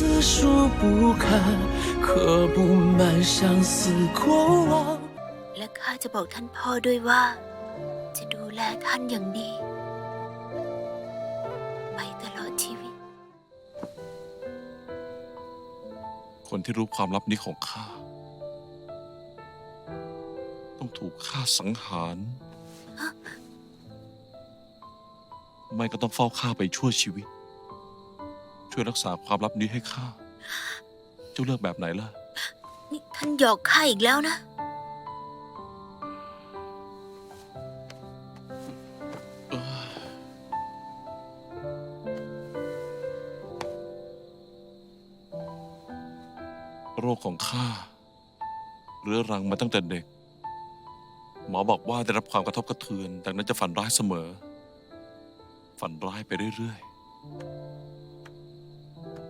字数不堪，刻不满相思过往。 และข้าจะบอกท่านพ่อด้วยว่า จะดูแลท่านอย่างดี ไปตลอดชีวิต คนที่รู้ความลับนี้ของข้า ต้องถูกฆ่าสังหาร ไม่ก็ต้องเฝ้าข้าไปชั่วชีวิต ช่วยรักษาความลับนี้ให้ข้า เจ้าเลือกแบบไหนล่ะ นี่ท่านหยอกข้าอีกแล้วนะ โรคของข้าเรื้อรังมาตั้งแต่เด็ก หมอบอกว่าได้รับความกระทบกระเทือน ดังนั้นจะฝันร้ายเสมอ ฝันร้ายไปเรื่อย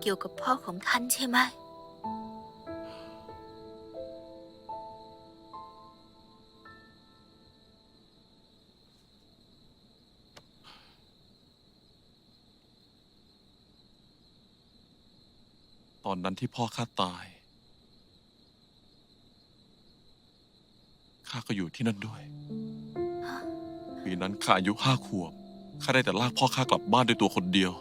เกี่ยวกับพ่อของท่านใช่ไหมๆตอนนั้นที่พ่อข้าตาย ข้าก็อยู่ที่นั่นด้วย ปีนั้นข้าอายุห้าขวบ ข้าได้แต่ลากพ่อข้ากลับบ้านด้วยตัวคนเดียว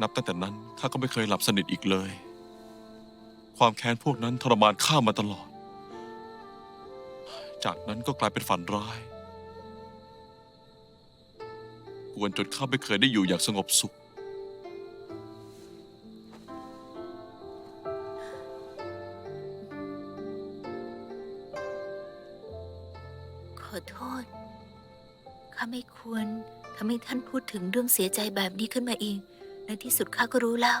นับตั้งแต่นั้นข้าก็ไม่เคยหลับสนิทอีกเลย ความแค้นพวกนั้นทรมานข้ามาตลอด จากนั้นก็กลายเป็นฝันร้าย กวนจนข้าไม่เคยได้อยู่อย่างสงบสุข ขอโทษ ข้าไม่ควรทำให้ท่านพูดถึงเรื่องเสียใจแบบนี้ขึ้นมาเอง ในที่สุดข้าก็รู้แล้ว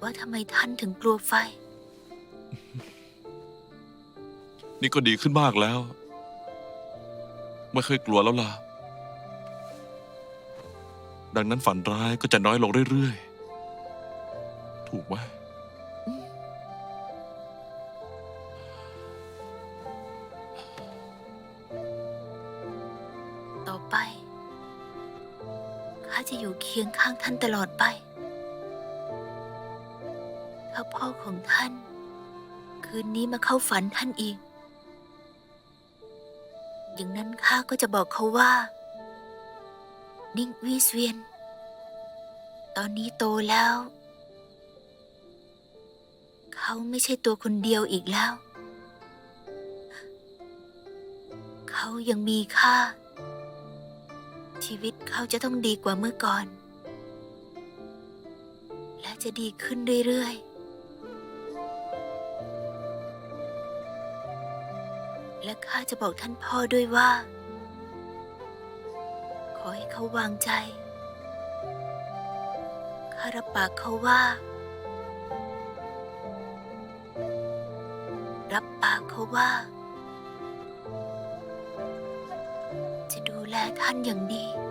ว่าทำไมท่านถึงกลัวไฟ นี่ก็ดีขึ้นมากแล้ว ไม่เคยกลัวแล้วล่ะ ดังนั้นฝันร้ายก็จะน้อยลงเรื่อยๆ ถูกไหม ต่อไปข้า จะอยู่เคียงข้างท่านตลอดไป ถ้าพ่อของท่าน คืนนี้มาเข้าฝันท่านอีก อย่างนั้นข้าก็จะบอกเขาว่า นิ่งวีเวียน ตอนนี้โตแล้ว เขาไม่ใช่ตัวคนเดียวอีกแล้ว เขายังมีค่า ชีวิตเขาจะต้องดีกว่าเมื่อก่อน และจะดีขึ้นเรื่อยๆ และข้าจะบอกท่านพ่อด้วยว่า ขอให้เขาวางใจ ข้ารับปากเขาว่า รับปากเขาว่า จะดูแ